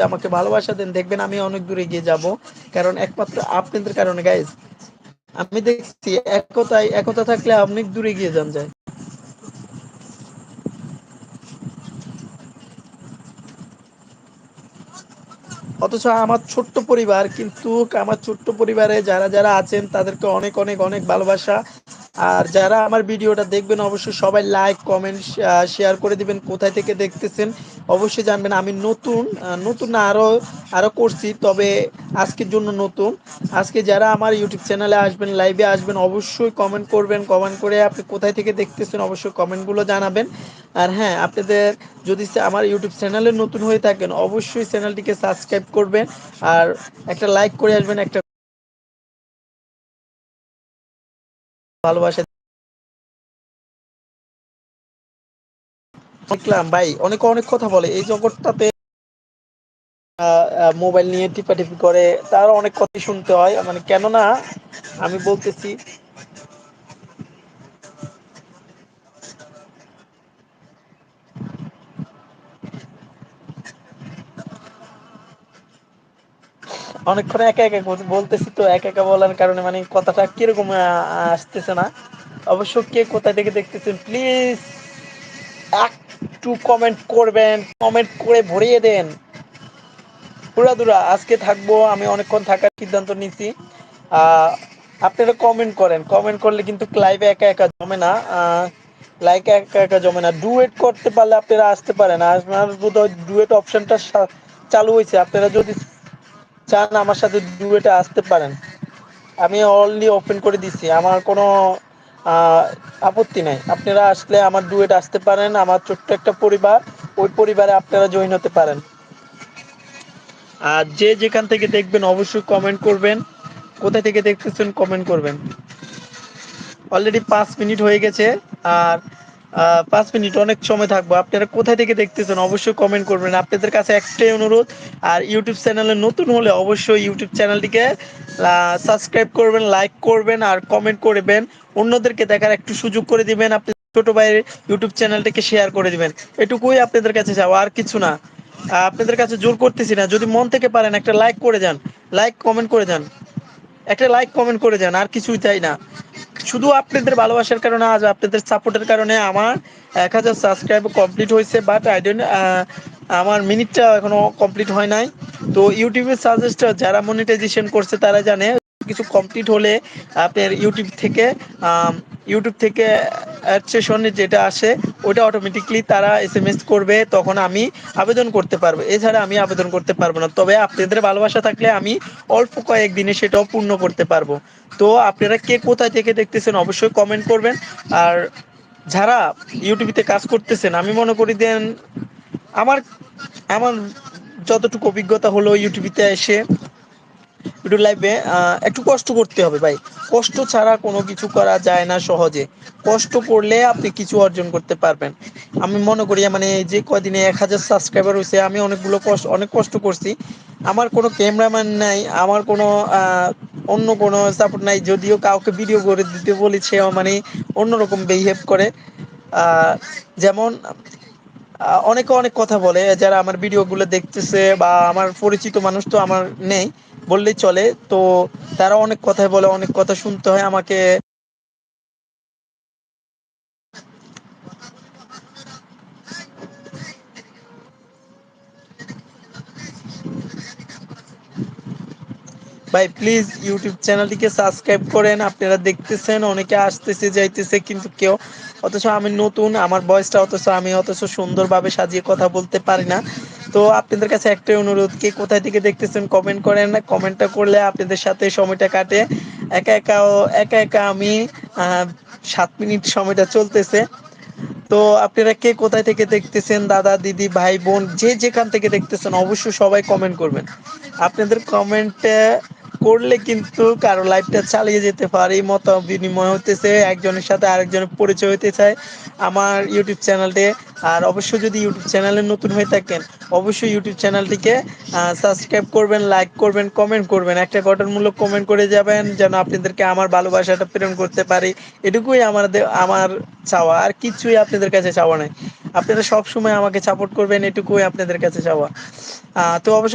আমাকে ভালোবাসা দেন, দেখবেন আমি অনেক দূরে গিয়ে যাব। কারণ একমাত্র আপনাদের কারণে গাইজ আমি দেখছি একতায়, একতা থাকলে অনেক দূরে গিয়ে যান যায়। অথচ আমার ছোট্ট পরিবার, কিন্তু আমার ছোট্ট পরিবারে যারা যারা আছেন, তাদেরকে অনেক অনেক অনেক ভালোবাসা। আর যারা আমার ভিডিওটা দেখবেন, অবশ্যই সবাই লাইক কমেন্ট শেয়ার করে দিবেন, কোথায় থেকে দেখতেছেন। অবশ্যই জানবেন, আমি নতুন নতুন আরও আরও করছি, তবে আজকের জন্য নতুন। আজকে যারা আমার ইউটিউব চ্যানেলে আসবেন লাইভে আসবেন, অবশ্যই কমেন্ট করবেন। কমেন্ট করে আপনি কোথায় থেকে দেখতেছেন, অবশ্যই কমেন্টগুলো জানাবেন। আর হ্যাঁ আপনাদের যদি আমার ইউটিউব চ্যানেলে নতুন হয়ে থাকেন, অবশ্যই চ্যানেলটিকে সাবস্ক্রাইব করবেন আর একটা লাইক করে আসবেন, একটা ভালোবাসা। দেখলাম, ভাই, অনেকে, অনেক কথা বলে। এই জগৎটাতে মোবাইল নিয়ে টিপাটিপি করে তার অনেক কথাই শুনতে হয়। মানে কেননা, আমি বলতেছি অনেকক্ষণ একা একা বলতেছি তো, একা একা বলার কারণে মানে কথাটা কীরকম আসতেছে না। অবশ্য কে কোথায় থেকে দেখতেছেন প্লিজ একটু কমেন্ট করবেন কমেন্ট করে ভরিয়ে দেন। পুরাদুরা আজকে থাকব, আমি অনেকক্ষণ থাকার সিদ্ধান্ত নিছি। আপনারা কমেন্ট করেন। কমেন্ট করলে কিন্তু লাইভে একা একা জমে না। লাইক একা একা জমে না। ডুয়েট করতে পারলে আপনারা আসতে পারেন। আপনার ডুয়েট অপশনটা চালু হয়েছে। আপনারা যদি চান আমার সাথে ডুয়েটে আসতে পারেন। আমি অলরেডি ওপেন করে দিছি। আমার কোনো আপত্তি নাই। আপনারা আসলে আমার ডুয়েট আসতে পারেন, আমার ছোট্ট একটা পরিবার, ওই পরিবারে আপনারা জয়েন হতে পারেন। আর যে যেখান থেকে দেখবেন, অবশ্যই কমেন্ট করবেন। কোথা থেকে দেখতেছেন কমেন্ট করবেন। অলরেডি পাঁচ মিনিট হয়ে গেছে, আর পাঁচ মিনিট, অনেক সময় থাকব। আপনারা কোথায় থেকে দেখতেছেন অবশ্যই কমেন্ট করবেন। আপনাদের কাছে একটাই অনুরোধ, আর ইউটিউব চ্যানেলে নতুন হলে অবশ্যই ইউটিউব চ্যানেলটিকে সাবস্ক্রাইব করবেন লাইক করবেন, আর কমেন্ট করবেন অন্যদেরকে দেখার একটু সুযোগ করে দিবেন। আপনি ছোট ভাইয়ের ইউটিউব চ্যানেলটিকে শেয়ার করে দিবেন। এটুকুই আপনাদের কাছে যাওয়া আর কিছু না। আপনাদের কাছে জোর করতেছি না। যদি মন থেকে পারেন একটা লাইক করে যান লাইক কমেন্ট করে যান একটা লাইক কমেন্ট করে যান আর কিছুই চাই না। শুধু আপনাদের ভালোবাসার কারণে, আজ আপনাদের সাপোর্টের কারণে আমার এক হাজার সাবস্ক্রাইব কমপ্লিট হয়েছে বাট আই ডোন্ট আমার মিনিটটা এখনও কমপ্লিট হয় নাই। তো ইউটিউবের সাজেস্ট যারা মনিটাইজেশন করছে তারা জানে কিছু কমপ্লিট হলে আপনার ইউটিউব থেকে ইউটিউব থেকে অ্যাডসেশনে যেটা আসে ওটা অটোমেটিকলি তারা এস এম এস করবে, তখন আমি আবেদন করতে পারব। এছাড়া আমি আবেদন করতে পারব না। তবে আপনাদের ভালোবাসা থাকলে আমি অল্প কয়েকদিনে সেটাও পূর্ণ করতে পারব। তো আপনারা কে কোথায় থেকে দেখতেছেন অবশ্যই কমেন্ট করবেন। আর যারা ইউটিউবিতে কাজ করতেছেন, আমি মনে করি দেন আমার আমার যতটুকু অভিজ্ঞতা হলো ইউটিউবিতে এসে ইউটিউব লাইভে একটু কষ্ট করতে হবে ভাই। কষ্ট ছাড়া কোনো কিছু করা যায় না সহজে। কষ্ট করলে আপনি কিছু অর্জন করতে পারবেন। আমি মনে করি মানে যে কদিনে এক হাজার সাবস্ক্রাইবার হয়েছে আমি অনেকগুলো কষ্ট অনেক কষ্ট করছি। আমার কোনো ক্যামেরাম্যান নাই, আমার কোনো অন্য কোনো সাপোর্ট নাই, যদিও কাউকে ভিডিও করে দিতে বলি, সেও মানে অন্যরকম বিহেভ করে। যেমন অনেকে অনেক কথা বলে, যারা আমার ভিডিওগুলো দেখতেছে বা আমার পরিচিত মানুষ তো আমার নেই বললেই চলে। তো তারা অনেক কথাই বলে, অনেক কথা শুনতে হয় আমাকে। ভাই প্লিজ ইউটিউব চ্যানেলটিকে সাবস্ক্রাইব করেন। আপনারা দেখতেছেন, অনেকে আসতেছে, যাইতেছে, কিন্তু কেউ, অথচ আমি নতুন, আমার বয়সটা অথচ আমি অথচ সুন্দরভাবে সাজিয়ে কথা বলতে পারি না। তো আপনাদের কাছে একটাই অনুরোধ, কে কোথায় থেকে দেখতেছেন কমেন্ট করেন কমেন্টটা করলে আপনাদের সাথে সময়টা কাটে। একা একা একা একা আমি সাত মিনিট সময়টা চলতেছে। তো আপনারা কে কোথায় থেকে দেখতেছেন, দাদা, দিদি, ভাই, বোন, যে যেখান থেকে দেখতেছেন, অবশ্যই সবাই কমেন্ট করবেন। আপনাদের কমেন্ট করলে কিন্তু কারও লাইফটা চালিয়ে যেতে পারে মত বিনিময় হতেছে একজনের সাথে আরেকজনের পরিচয় হতে চায়। আমার ইউটিউব চ্যানেলটি আর অবশ্যই যদি ইউটিউব চ্যানেলে নতুন হয়ে থাকেন, অবশ্যই ইউটিউব চ্যানেলটিকে সাবস্ক্রাইব করবেন লাইক করবেন কমেন্ট করবেন। একটা গঠনমূলক কমেন্ট করে যাবেন, যেন আপনাদেরকে আমার ভালোবাসাটা প্রেরণ করতে পারি। এটুকুই আমাদের, আমার চাওয়া। আর কিছুই আপনাদের কাছে চাওয়া নাই। আপনারা সবসময় আমাকে সাপোর্ট করবেন, এটুকুই আপনাদের কাছে চাওয়া। তো অবশ্য